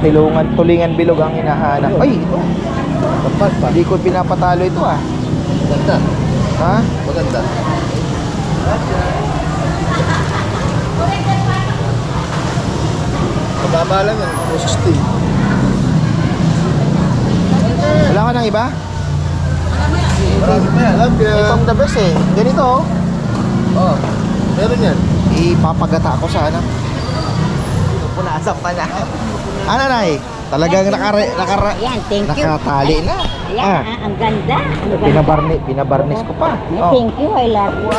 Tilungan, tulingan bilog ang hinahanap. Ay, ito. Kapal pa. Hindi ko pinapatalo ito ah. Maganda. Ha? Maganda. Mababa lang yan. 260. Wala ka ng iba? Marami pa yan. Alam kaya... Itong the best eh. Ganito oh. Oo. Meron yan. Ipapagata ko sa ano. Punasan pa na. Ano nay? Talagang nakare, nakara, Ayan, thank you. nakatali na. Ayan, Ah, ah, ang ganda. Ang ganda. pinabarni, pinabarnis ko pa. Oh. Thank you, I love you.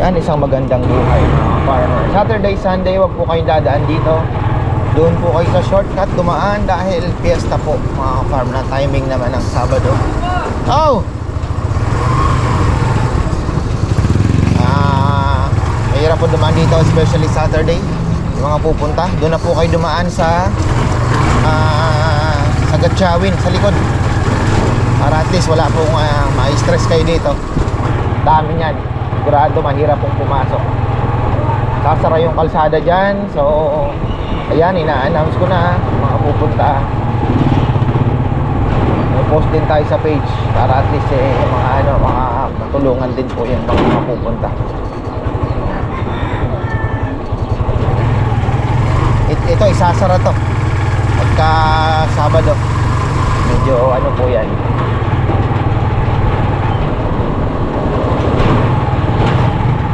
Yan, isang magandang buhay mga farmer. Saturday, Sunday, wag po kayong dadaan dito. Doon po kayo sa shortcut dumaan dahil fiesta po mga farm na timing naman ng Sabado. Oh! Ah, mahirap po dumaan dito especially Saturday. Yung mga pupunta, doon na po kayo dumaan sa ah, sa Gatchawin, sa likod. Para at least wala pong uh, ma-stress kayo dito. Dami niyan. Sigurado mahirap pong pumasok. Sasara yung kalsada dyan. So, ayan, ina-announce ko na mga pupunta. May post din tayo sa page para at least eh, mga ano, mga matulungan din po yung mga pupunta. Ito, isasara to. Pagka Sabado. Medyo ano po yan.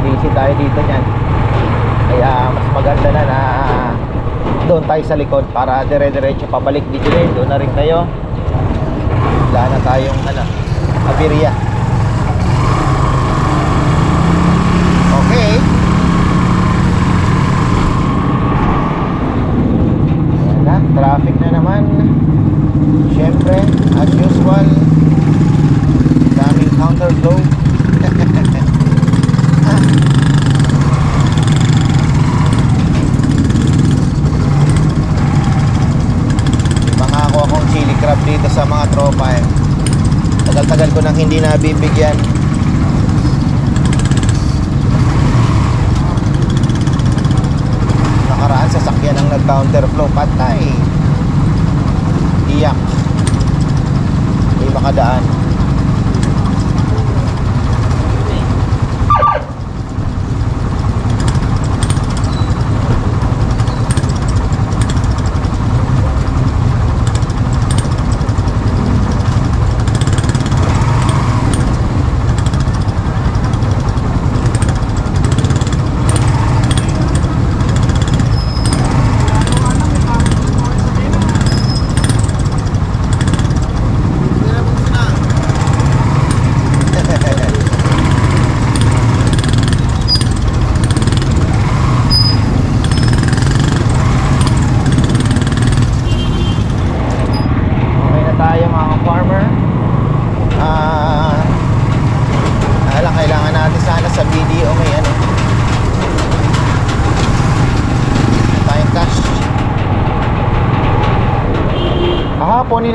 busy tayo dito niyan kaya mas maganda na na doon tayo sa likod para dire-diretso pabalik dito rin doon na rin tayo wala na tayong ano abirya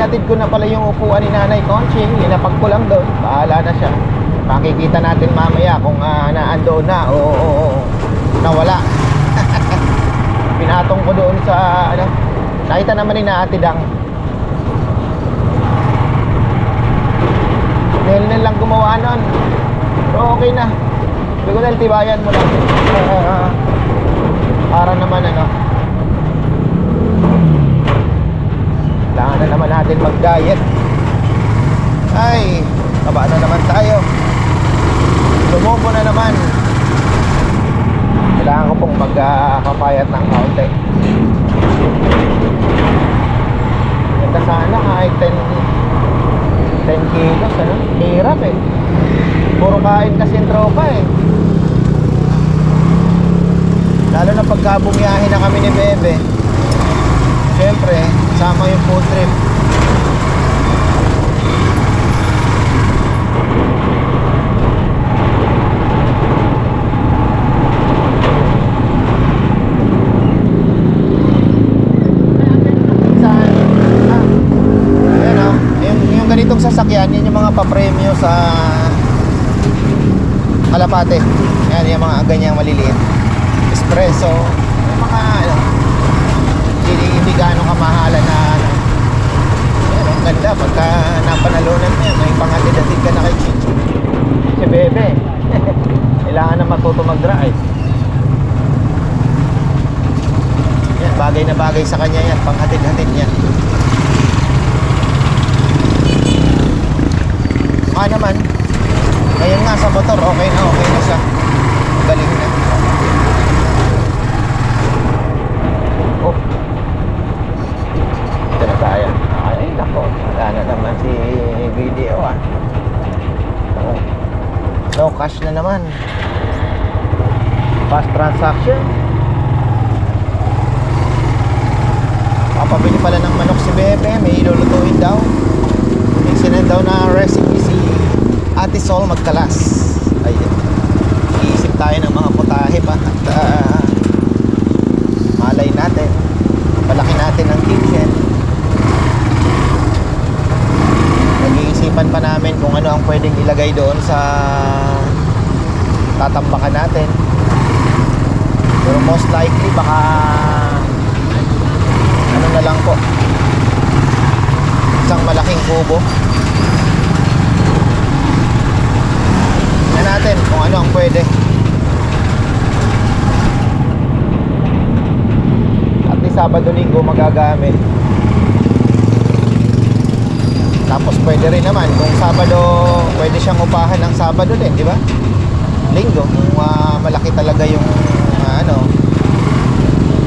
Kahapon ninatid ko na pala yung upuan ni Nanay Conching, linapag ko lang doon. Bahala na siya. Makikita natin mamaya kung uh, naandoon na o, o, o nawala. Pinatong ko doon sa ano. Nakita naman ni naatid ang Nel lang gumawa nun. Pero okay na. Hindi ko na tibayan mo lang. Ah, para naman ano. Kailangan na naman natin mag-diet. Ay, taba na naman tayo. Lumobo na naman. Kailangan ko pong magkakapayat ng kaunti. Ganda sana kahit 10 10 kilos, ano? Hirap eh. Puro kain kasi yung tropa eh. Lalo na pagka bumiyahe na kami ni Bebe. Siyempre, sama yung food trip. Sa, Ayan o. Yung, yung ganitong sasakyan, yan yung mga papremyo sa kalapate. Yan, yung mga ganyang maliliit. Espresso, yung mga hindi, gaano kamahalan na ano. Yan, ang ganda. Pagka napanalunan mo yan, may pangatid-atid ka na kay Chichi. Si Bebe. Kailangan na matuto mag-drive. Yan, bagay na bagay sa kanya yan. Panghatid-hatid niya. Mukha naman. Ngayon nga sa motor, okay na, okay na siya. Galing na. Oh. Ito na tayo. Ay, nako. Wala na naman si video ah. Oh. No cash na naman. Fast transaction. Papabili pala ng manok si Bebe. May ilulutuin daw. May sinend daw na recipe si Ate Sol Magkalas. Ayun. Iisip tayo ng mga putahe pa. At ah, malay natin. Palaki natin ang kitchen. Nag-iisipan pa namin kung ano ang pwedeng ilagay doon sa tatambakan natin. Pero most likely baka ano na lang po. Isang malaking kubo. Na natin kung ano ang pwede. At least Sabado Linggo magagamit. Tapos pwede rin naman. Kung Sabado pwede siyang upahan ng Sabado din di ba Linggo kung ah, malaki talaga yung ah, ano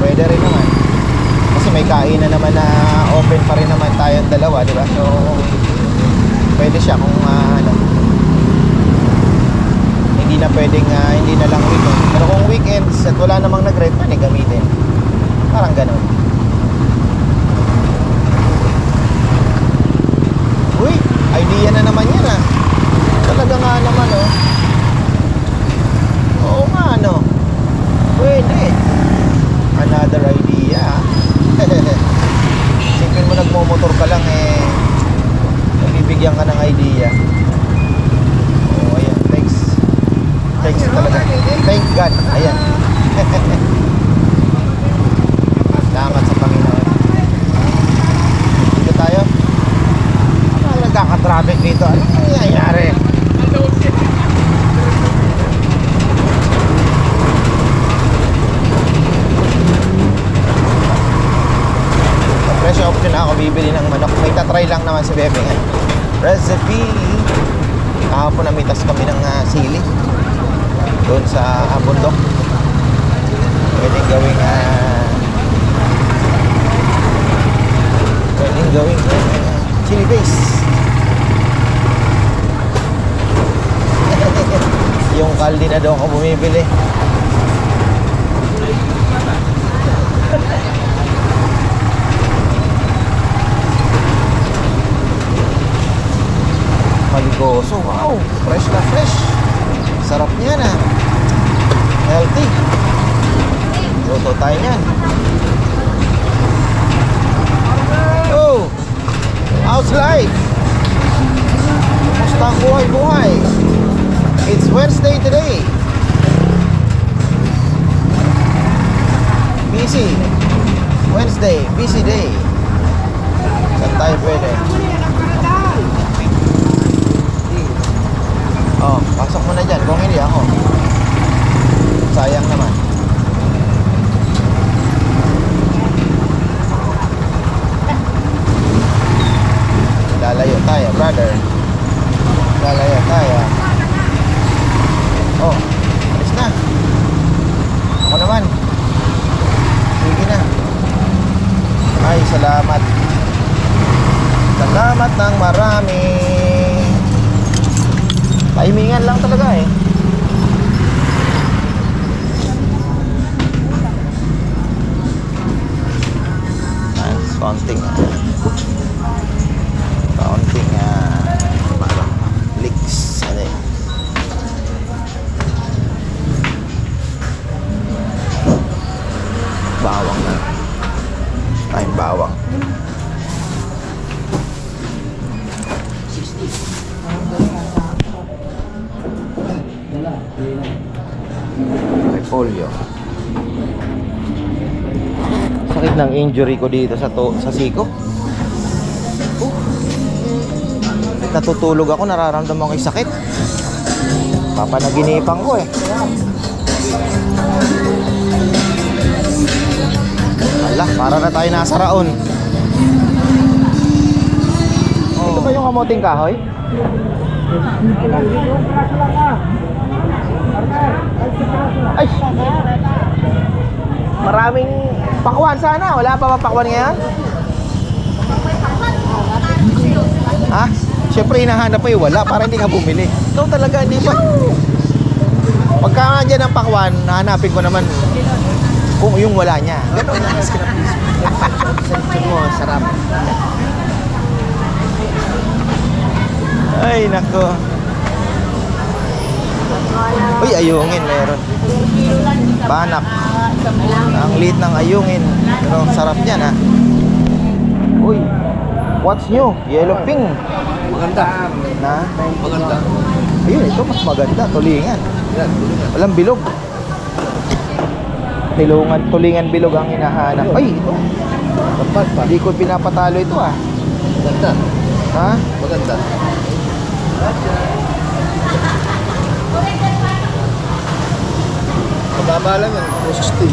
pwede rin naman kasi may kainan naman na open pa rin naman tayong dalawa, di ba? So, pwede siya kung ah, ano, hindi na pwedeng, ah, hindi na lang weekend. Pero kung weekends at wala namang nag-rent, pwede gamitin. Parang ganun. Uy, idea na naman yan ah. Talaga nga naman oh. Oo nga ano. Pwede. Another idea. Sipin mo nagmo-motor ka lang eh. Nabibigyan ka ng idea. Oh, ayan. Thanks. Thanks talaga. Thank God. Ayan. Maligoso. Wow! Fresh na fresh. Sarap niyan ah. Healthy. Luto tayo niyan. Oh! How's life? Kumusta ang buhay-buhay? It's Wednesday today. Busy. Wednesday, busy day. Saan pwede? Pasok mo na dyan. Kung hindi ako. Sayang naman. Lalayo tayo, brother. Lalayo tayo. Oh, alis na. Ako naman. Sige na. Ay, salamat. Salamat ng marami. Taimingan lang talaga eh. Nice, konting ah. Injury ko dito sa to sa siko. Uh. Natutulog ako, nararamdaman ko yung sakit. Papanaginipan ko eh. Ala, para na tayo nasa raon. Ito ba yung kamoting kahoy? Ay! Maraming pakwan sana. Wala pa ba pakwan ngayon? Ha? Siyempre hinahanap pa yung wala para hindi ka bumili. Ikaw talaga hindi pa. Pagka nandiyan ang pakwan, hahanapin ko naman kung yung wala niya. Ganun mo, sarap. Ay, nako. Uy, ayungin meron. Banak. Ang liit ng ayungin. Pero ang sarap niyan ha. Uy, what's new? Yellow pink. Maganda. Na? Maganda. Ayun, ito mas maganda. Tulingan. Walang bilog. Tilungan, tulingan bilog ang hinahanap. Ay, ito. Dapat pa. Hindi ko pinapatalo ito ah. Maganda. Ha? Maganda. Mababa lang yan. 260.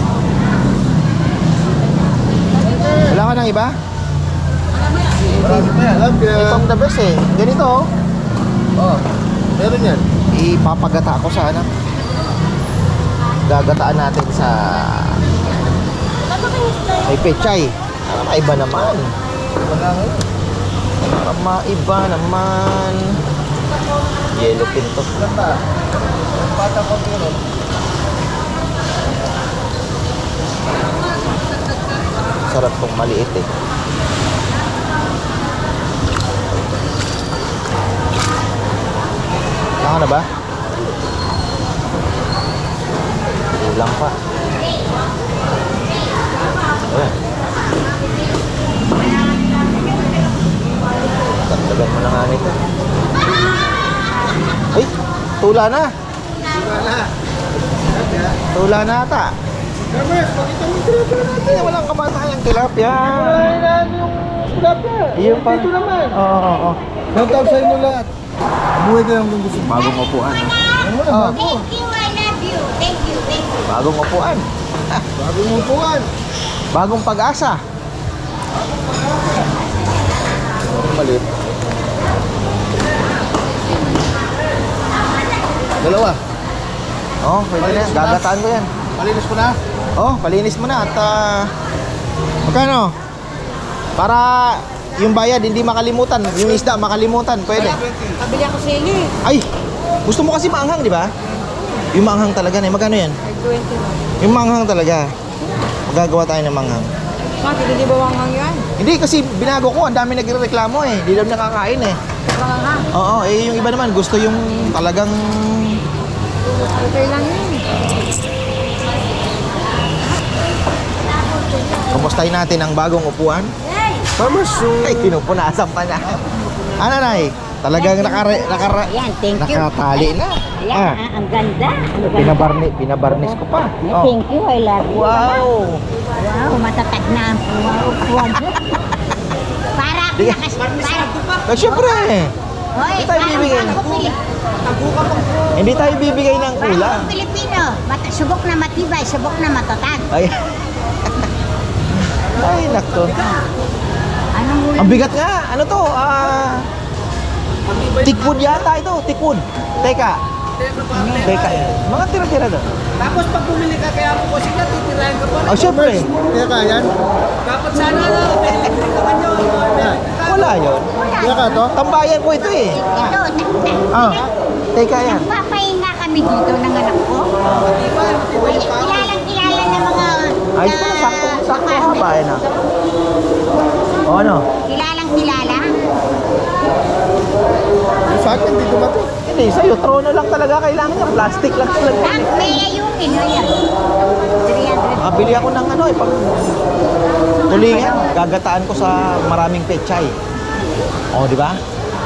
Wala ka ng iba? Marami pa yan. Itong the best eh. Ganito oh. Oh, meron yan. ipapagata ko sa ano gagataan natin sa may pechay para maiba naman Wala ngayon. para maiba naman yellow pin to. Pata ko meron. Sarap tong maliit eh Naka na ba? Kulang pa. Ayan. Mo na nga nito. Ay, tula na. Wala na. Tula na ata. Mo yung tilapia natin. Walang kamatayang tilapia. Naano yung tilapia. Iyon pa. Dito naman. Oo, oo, oo. Shout sa inyo lahat. Buhay ka lang kung gusto mo. Bagong upuan. ah. Ano mo na, Ah. bago. Thank you, I love you. Thank you, thank you. Bagong upuan. Bagong upuan. Bagong pag-asa. Maliit. Dalawa. Oh, pwede na. yan. Gagataan ko yan. Malinis ko na. Oh, palinis mo na at ah, magkano? Para yung bayad hindi makalimutan, yung isda makalimutan, pwede. Pabili ako sili. Ay, gusto mo kasi maanghang, di ba? Yung maanghang talaga na, magkano yan? 20 Yung maanghang talaga. Magagawa tayo ng maanghang. Bakit hindi ba wanghang yan? Hindi kasi binago ko, ang dami nagrereklamo eh. Hindi daw nakakain eh. Wanghang. Oo, eh yung iba naman gusto yung talagang Okay lang yun. Kumustahin natin ang bagong upuan. Hey! Farmers yung... Ay, pinupunasan pa na. Ano nay? Talagang nakare, nakara, Ayan, thank you. nakatali na. Ayan, Ah, ah, ang ganda. Ang ganda. pinabarni, pinabarnis ko pa. Ay, Oh. Thank you, I love you. Wow! Wow, matatag na ang wow, wow. Para Di- nakas... Para... Eh, syempre, Hoy, Hindi tayo parang bibigyan. ako Pili- hindi tayo bibigay ng Parang kulang. ako Pilipino. Mat- subok na matibay, subok na matatag. Ay. Ay, ulam? Ang bigat nga. Ano to? Ah, tikpud yata ito. Tikpud. Teka. Teka. Mga tira-tira doon. Tapos pag bumili ka kaya mo kasi na titirahin ka pa. Oh, syempre. Kaya ka yan? Dapat sana na, may electric naman yun. Wala yun. Kaya ka to? Tambayan ko ito eh. Ito, Ah, teka yan. Papahinga kami dito ng anak ko. Uy, kilalang kilala ng mga... Ay, na- sakto, haba eh na. O ano? Kilalang kilala. Sa akin, dito ba to? Hindi, sa'yo, trono lang talaga kailangan niya. Plastic lang talaga. Ang may ayungin, o yan. 300. Ah, bili ako ng ano eh, pag tulingan, gagataan ko sa maraming pechay. O, di ba?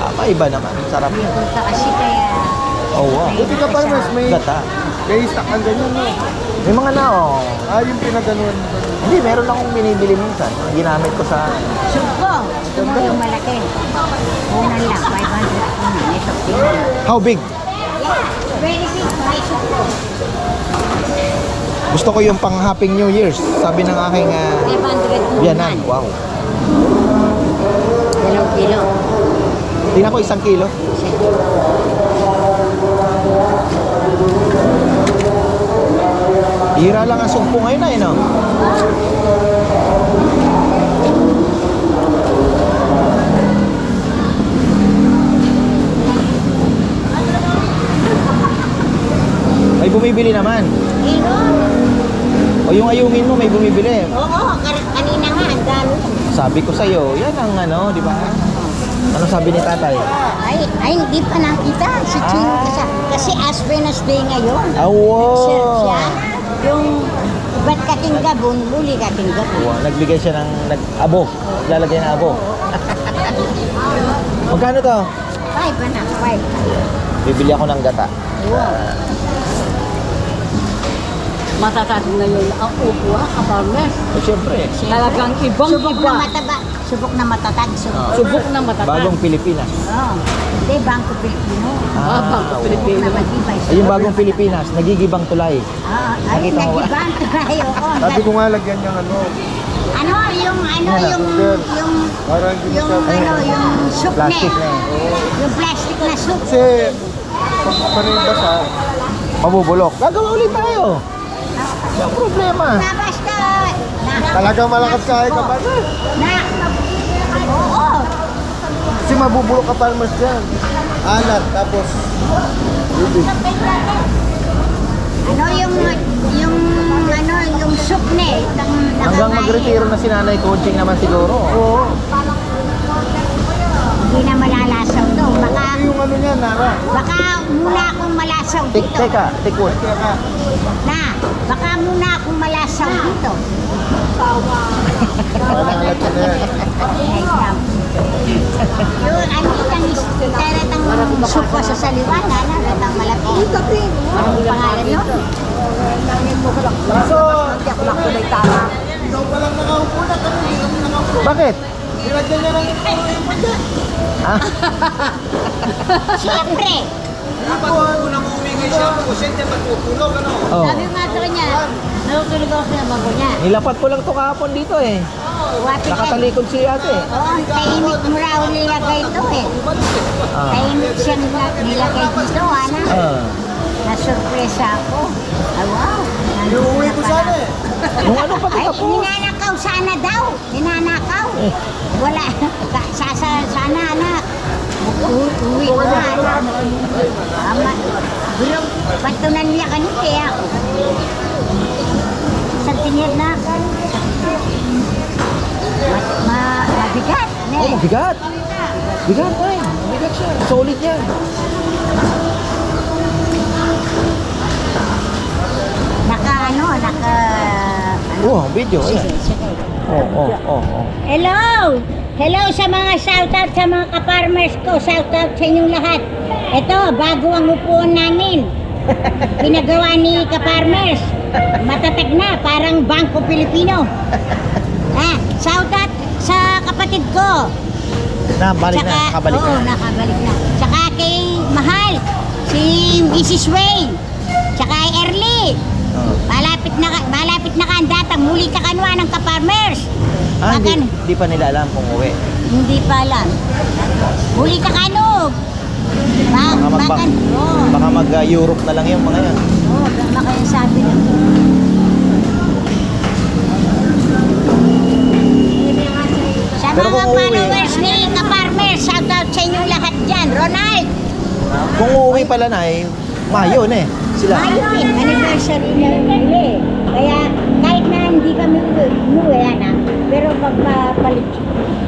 Ah, maiba naman. Sarap yun. Punta kasi kaya... Oh, wow. Buti ka pa, mas may, Gata. may stock ang ganyan, no? May mga na, oh. Ah, yung pinaganuan. Hindi, meron akong binibili minsan. Ginamit ko sa... Gusto mo yung malaki. Unan lang, 500 unan. Ito, tingnan. How big? Yeah, very big. May suko. Gusto ko yung pang Happy New Year's. Sabi ng aking uh, 500 biyanan. unan. Wow. Dalawang kilo. Tingnan ko isang kilo. Hira lang ang sugpo ngayon na, eh, no? May bumibili naman. O yung ayungin mo, may bumibili. Oo, kar- kanina nga, ang dami. Sabi ko sa'yo, yan ang ano, di ba? Ano sabi ni tatay? Ay, ay, hindi pa nakita. Si Ching, Ah. kasi, kasi as Wednesday ngayon. Awo! Siya, siya, yung ba't kating gabon, muli kating gabon. Wow, nagbigay siya ng nag-abo. Lalagay ng abo. Magkano to? Five ba na? Five. Bibili ako ng gata. Wow. matatag ngayon ang upo ha, kaparmes. Eh, syempre. Talagang ibang Subok iba. na mataba. Subok na matatag. Subok. Subok na matatag. Bagong Pilipinas. Oo. Hindi, Bangko Pilipino. Ah, Bangko wow. Pilipino. Na matibay. Ay, yung bagong Pilipinas, nagigibang tulay. Ah, ay, Nakita mo ba? nagibang tayo. Oo. Sabi ko nga lagyan niyang ano, Ano, yung, ano, Ano? yung, yung, parang hindi yung, siya, ano, yung soup Plastic na eh. Yung plastic na soup. kasi, pag yung basa, Mabubulok. Gagawa ulit tayo. Walang problema. Na basta. Na, talagang malakas kaya ka pa na. Na. Kasi mabubulok ka farmers dyan. Alat, tapos, Ano yung, yung, ano, yung soup net. Ang Hanggang nakakain. magretiro na si Nanay Coaching naman siguro. oo. Hindi na malalasaw to. Baka, Ito yung ano niya, Nara. baka muna akong malasaw Tik, dito. teka, tikwood. Kaya ka, Na, baka muna akong malasaw dito. malalat ka na yan. Ay, crap. Yung ano itang taratang supo sa saliwan, ano, ratang malapit. Anong pangalan nun? So, ikaw palang nakaupo na kami, hindi kami nakaupo. Bakit? Nilagyan niya ng Ah, Siyempre. Dapat kung unang umingay siya, kusente matutulog, ano? oh. Sabi mo nga sa kanya, natutulog ako sa bago niya. Nilapat ko lang to kahapon dito eh. Wapit ka. Nakatalikod si ate. Oo, ang tahimik mo raw nilagay ito eh. Ah. Tahimik siyang nila- nilagay dito, ano? Ah. Na-surpresa ako. Ay, wow. Iuwi ko sana eh. Nung ano pa Ay, tapos? ninanakaw sana daw. Ninanakaw. Wala. Ka- Sasa, sana, anak. U- uwi ko na, anak. Ama. Bulong, patunan niya kanina kaya ako. Sa tingin na ako. Ma, ma, mabigat. Ne. Oh, mabigat. Bigat ay. Bigat siya. Solid yan. Naka, ano, naka... Ano? Oh, video. Sige. Oh, oh, oh, oh. Hello! Hello sa mga shoutout sa mga ka-farmers ko. Shoutout sa inyong lahat. Ito, bago ang upuan namin. Pinagawa ni ka-farmers. Matatag na, parang Bangko Pilipino. Ah, shoutout sa kapatid ko. Na, balik na. Kabalik oo, na. nakabalik na. Tsaka kay Mahal, si Mrs. Wayne. Tsaka kay Erly. Oh. Malapit na, ka- malapit na ka ang data. Muli ka kanwa ng ka-farmers. Ah, hindi, hindi pa nila alam kung uwi. Hindi pa alam. Huli ka kanog. Ba, Baka, mag, bakan. Oo. baka mag-Europe na lang yung mga yan. Oo, baka yung sabi na. Pero mga kung uuwi- followers ni Ka-Farmers, shout out sa inyong lahat dyan. Ronald, Kung uuwi pala na eh, Mayo na eh. Sila. ayun, anniversary na nila eh. Kaya kahit na hindi kami umuwi, ana, pero magpapalit,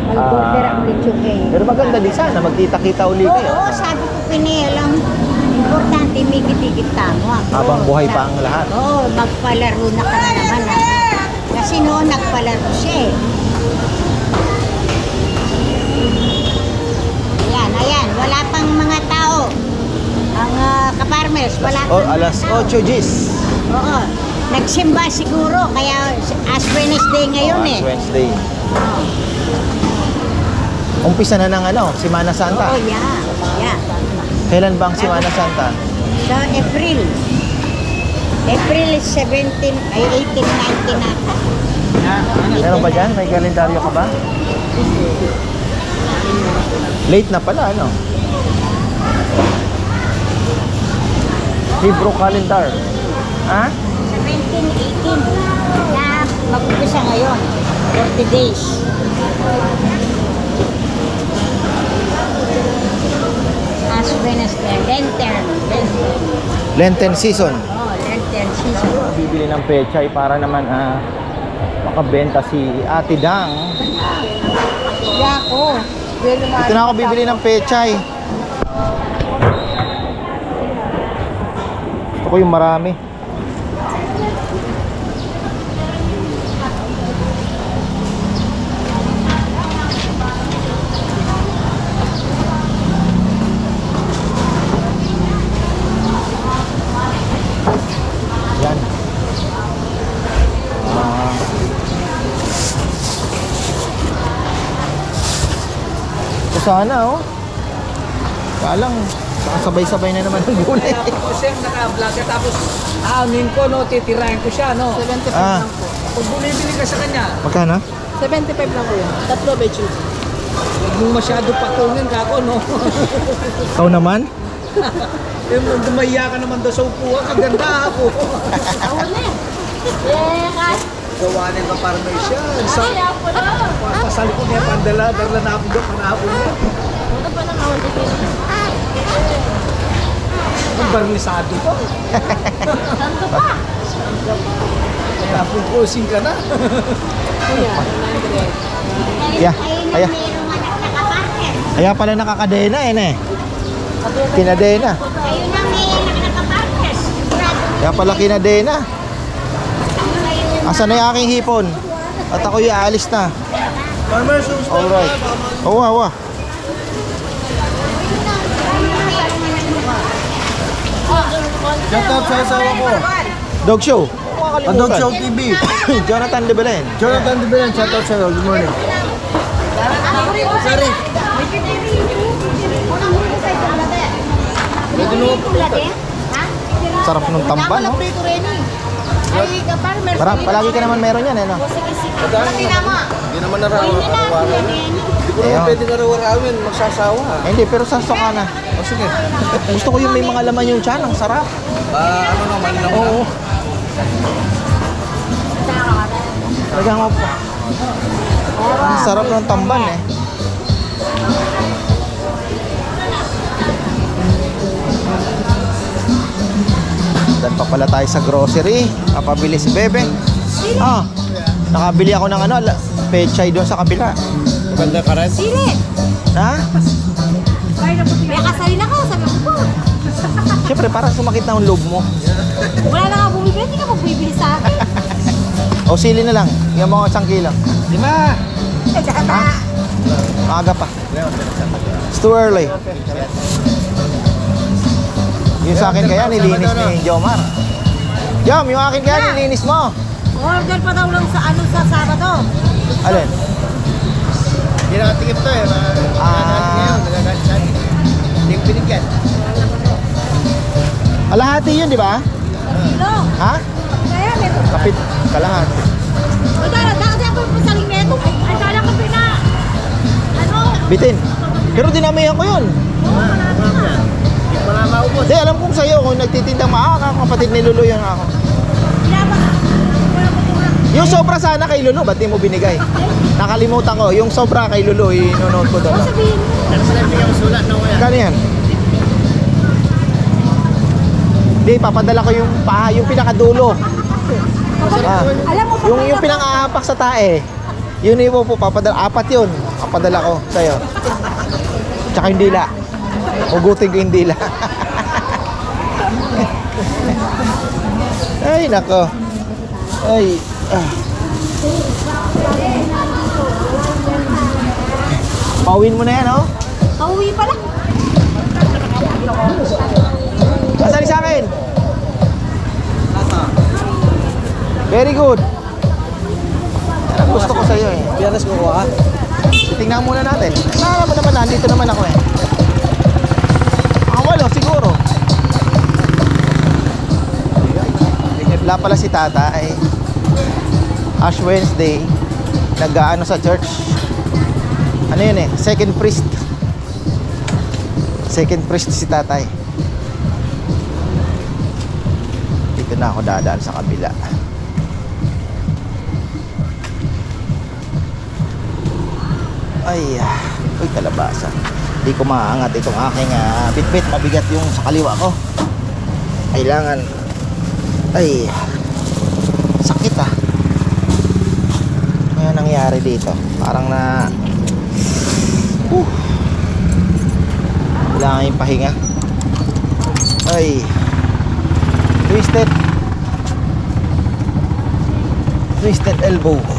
mag-order Ah. ang lechon eh. Pero maganda din sana, magkita-kita uli Oo, kayo. oo, sabi ko pinilang importante may kitikit tamo. Habang buhay pa ang lahat. Oo, magpalaro na ka na naman. Ha? Kasi noon nagpalaro siya eh. Ang ah, kaparmers, wala O, kang- alas 8 Gis. Oo. Nagsimba siguro, kaya as Wednesday ngayon Oh, eh. as Wednesday. Umpisa na ng ano, Simana Santa. Oo, yeah. Yeah. Kailan ba ang Simana Santa? So, April. April 17, ay 18, 19 na. Meron ba dyan? May kalendaryo ka ba? Late na pala, ano? Hebrew calendar. Ha? 17, 18 na mag-umpisa ngayon. 40 days. As Wednesday, lantern, lantern. Lenten season. Oh, lantern season. Bibili ng pechay para naman ah, makabenta si Ate Dang. Yako. Ito na ako bibili ng pechay. Gusto ko yung marami. Yan. Ah. Sana oh. Kalang, baka sabay-sabay na naman ang gulay. Kaya ako siyang naka-vlogger tapos aamin ko, no, titirahin ko siya, no. 75 Ah. lang po. Kung bumibili ka sa kanya, Magkano? 75 lang po yan. Tatlo bechi. huwag mong masyado patungin ka ako, no. Ikaw naman? Eh, nung dumaya ka naman daw sa upuan, kaganda ako. Ako na eh. Yeah, kas. Gawanin ka para may siya. Sa, pasali ko niya, pandala, darla na ako doon, panahapon niya. Ano pa nang awal dito? Ang barnisado pa. Santo pa. Tapos kusing ka na. Kuya, 900. Yeah, Ayun aya. ang mayroong anak na kapartner. Kaya pala nakakadena eh, ne. Kinadena. Ayun may na kapartner. Sigurado Kaya pala kinadena. Asan na yung aking hipon? At ako yung aalis na. Alright. Oo, oo. Shout out sa asawa ko. Dog show. A Dog Show TV. Jonathan de Belen. Jonathan de Belen, shout out sa'yo. Good morning. Sorry. Sarap ng tamban, no? Ay, ka-farmer. Para, palagi ka naman meron yan, eh, no? Hindi naman narawarawin. Hindi ko naman pwede narawarawin. Magsasawa. Eh, hindi, pero sasto ka na. O sige. Gusto ko yung may mga laman yung tiyan. Ang sarap. Ah, ano naman lang. Oo. Talagang mo po. Ang sarap ng tamban, eh. Dan pa pala tayo sa grocery. Kapabili si Bebe. Ah, nakabili ako ng ano, pechay doon sa kabila. Maganda ka rin? Ha? May kasalin ako, sabi ko po. Siyempre, parang sumakit na ang loob mo. Wala na nga bumibili, hindi ka magbibili sa akin. O sili na lang. Yung mga isang kilo. Lima! Ha? Maaga pa. It's too early. Yung sa akin kaya, nilinis ni Jomar. Jom, yung akin kaya, nilinis mo. Order pa daw lang sa ano sa Sabado. Alin? Hindi nakatikip to eh. Ah. Hindi ko binigyan. Kalahati yun, di ba? Kilo. Ha? Kaya may... Kapit. Kalahati. Ay, dala, dala ako po sa limeto. Ay, dala ko pina. Ano? Bitin. Pero dinamihan ko yun. Hindi ko na maubos. Hindi, alam kong sa'yo, kung nagtitindang maaka, kapatid ni Lulu yan ako. Yung sobra sana kay Lulu, ba't di mo binigay? Nakalimutan ko, yung sobra kay Lulu, inonote ko doon. Sabihin mo. Ano sila bigyan ko sulat na kaya? Kano yan? Hindi, papadala ko yung paha, yung pinakadulo. Ah, Alam mo, yung yung pinangahapak sa tae. Yun yung po, papadala, apat yun. Papadala ko sa'yo. Tsaka yung dila. Ugutin ko yung dila. Ay, nako. Ay, ah. Pauwin mo na yan, oh. Pauwi pa lang. Asali sa akin. Very good. Yan ang gusto ko sa iyo eh. Biyernes ko ha? Tingnan muna natin. Nara mo naman, nandito naman ako eh. Wala pala si tata ay Ash Wednesday nag-ano sa church. Ano yun eh second priest. Second priest si tatay. Dito na ako dadaan sa kabila. Ay ah, uy kalabasa. Hindi ko maangat itong aking ah, bitbit. Mabigat yung sa kaliwa ko. Kailangan ay sakit ah. Ano nangyari dito? Parang na uh, kailangan yung pahinga. Ay twisted. Twisted elbow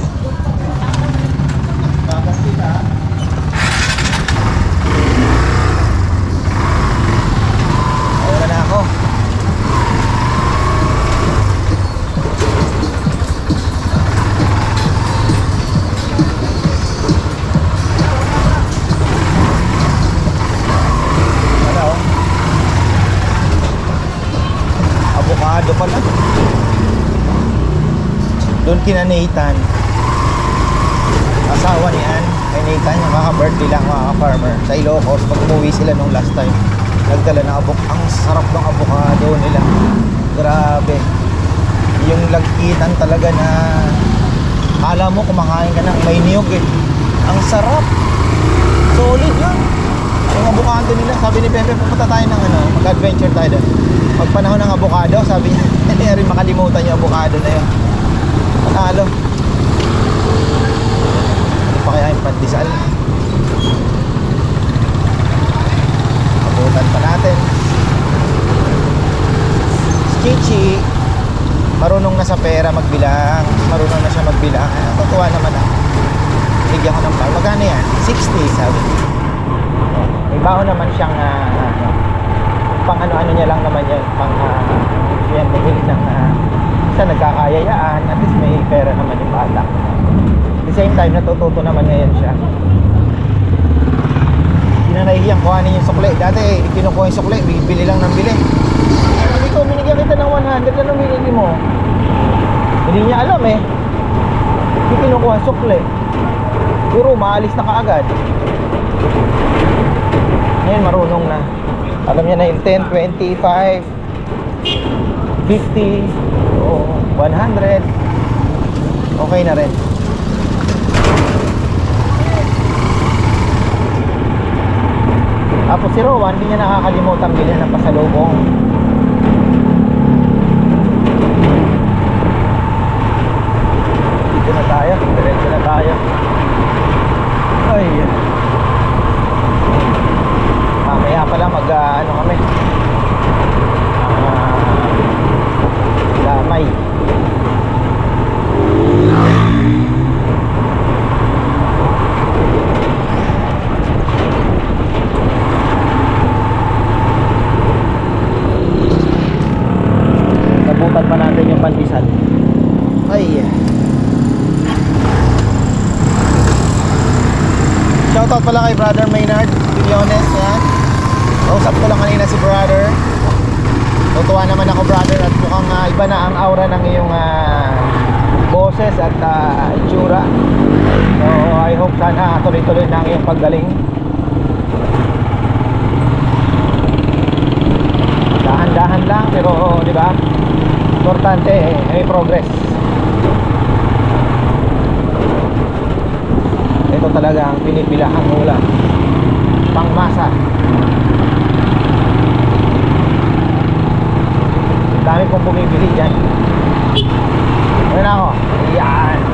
kina Nathan. Asawa ni Ann. Kay Nathan, yung kaka-birthday lang mga ka-farmer. Sa Ilocos, pag umuwi sila nung last time, nagdala ng abok. Ang sarap ng avocado nila. Grabe. Yung lagkitan talaga na Kala mo kumakain ka ng may niyog eh. Ang sarap. Solid yun. Yung avocado nila, sabi ni Pepe, pupunta tayo ng ano, mag-adventure tayo doon. Pag panahon ng avocado, sabi niya, hindi rin makalimutan yung avocado na yun. Panalo. Ano pa kaya yung pandesal? Abutan pa natin. Chichi, marunong na sa pera magbilang. Marunong na siya magbilang. Ah, totoo naman ako. Bigyan ko ng par. Magkano yan? 60, sabi May baon naman siyang ano, pang ano-ano niya lang naman yan. Pang uh, yan, mahilig ng uh, isa nagkakayayaan. At least may pera naman yung bata. At the same time, natututo naman ngayon siya. Hindi na nahihiyang kuhanin yung sukli. Dati, kinukuha yung sukli, bili lang ng bili. Ko, binigyan kita ng 100 na binili mo. Hindi niya alam eh. Hindi kinukuha yung sukli. Puro, maalis na kaagad. Ngayon, marunong na. Alam niya na yung 10, 25, 50, o 100. Okay na rin. Tapos si Rowan, hindi niya nakakalimutan bilhin ng pasalubong. Dito na tayo, diretso na tayo. Ay. Mamaya pala mag ah, ano kami. Ah, damay. Nabutan pa natin yung pandesal. Ay. Shoutout pala kay Brother Maynard Quinones, yan. Kausap ko lang kanina si Brother. Tutuwa naman ako brother at mukhang ah, iba na ang aura ng iyong ah, boses at ah, itsura. So I hope sana tuloy-tuloy na ang iyong paggaling. Dahan-dahan lang pero di ba? Importante eh, may progress. Ito talaga ang pinipilahang ulam. Pangmasa. Ang dami kong bumibili dyan. Ayun ako. Yan.